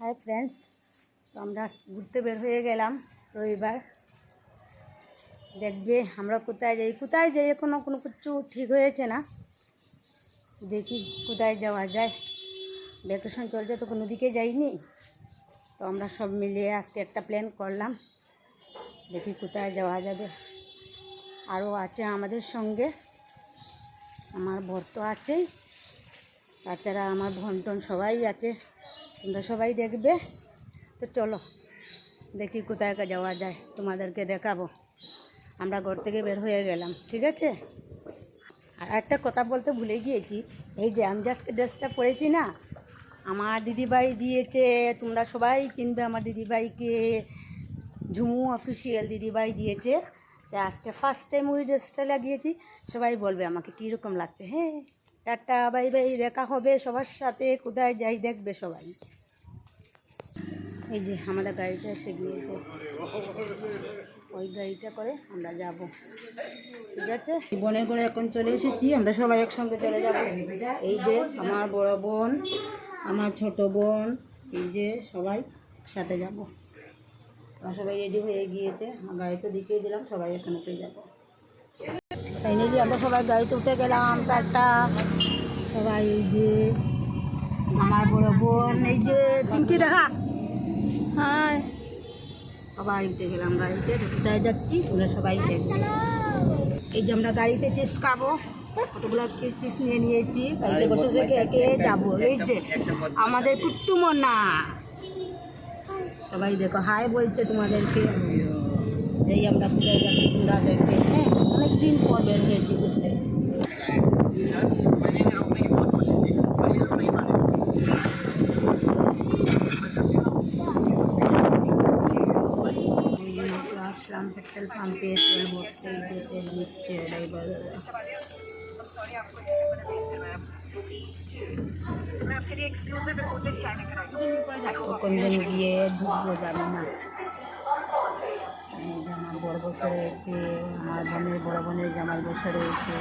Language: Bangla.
হাই ফ্রেন্ডস তো আমরা ঘুরতে বের হয়ে গেলাম রবিবার। দেখবে আমরা কোথায় যাই। কোথায় যাই এখনও কোনো কিছু ঠিক হয়েছে না। দেখি কোথায় যাওয়া যায়। ভ্যাকেশন চলছে তো কোনো দিকে যাইনি। তো আমরা সব মিলিয়ে আজকে একটা প্ল্যান করলাম। দেখি কোথায় যাওয়া যাবে। আরও আছে আমাদের সঙ্গে। আমার বর তো আছেই। তাছাড়া আমার ভন্টন সবাই আছে। তোমরা সবাই দেখবে। তো চলো, দেখি কোথায় যাওয়া যায়। তোমাদেরকে দেখাবো। আমরা ঘর থেকে বের হয়ে গেলাম, ঠিক আছে? আর একটা কথা বলতে ভুলে গিয়েছি, এই যে আমি আজকে ড্রেসটা পরেছি না, আমার দিদিভাই দিয়েছে, তোমরা সবাই চিনবে আমার দিদিভাইকে। ঝুমু অফিসিয়াল দিদিভাই দিয়েছে তো আজকে ফার্স্ট টাইম ওই ড্রেসটা লাগিয়েছি। সবাই বলবে আমাকে কীরকম লাগছে হ্যাঁ? টাটা বাই বাই দেখা হবে সবার সাথে, কোথায় যাই দেখবে সবাই। এই যে আমাদের গাড়িটা এসে গিয়েছে ওই গাড়িটা করে আমরা যাব। ঠিক আছে? বনে করে এখন চলে এসেছি, আমরা সবাই একসঙ্গে চলে যাব। এই যে আমার বড় বোন, আমার ছোট বোন, এই যে সবাই সাথে যাব। আমরা সবাই রেডি হয়ে গিয়েছে। গাড়িতে দিকেই দিলাম, সবাই এখানেতেই যাব। ফাইনালি আমরা সবাই গাড়িতে উঠে গেলাম, টাটা। সবাই এই যে আমার বড় বোন, এই যে পিঙ্কি দেখা। হাই। সবাই উঠে গেলাম গাড়িতে কোথায় যাচ্ছি তোমরা সবাই দেখবে এই যে আমরা গাড়িতে চিপস খাব। কতগুলো চিপস নিয়ে নিয়েছি। গাড়িতে বসে বসে খেয়ে খেয়ে যাব। এই যে আমাদের কুট্টুমনা। সবাই দেখো হাই বলছে তোমাদেরকে। এই আমরা কোথায় যাচ্ছি তোমরা দেখবে। হ্যাঁ অনেক দিন পর বের হয়েছি ঘুরতে এই জন্য তো আসলাম পেট্রোল পাম্পে তেল ভরছে তেল নিচ্ছে ড্রাইভার কোন গিয়ে ঢুকবো জানি না। এই যে আমার বড় বছর হয়েছে আমার বোনের বড় বোনের জামাই বছর হয়েছে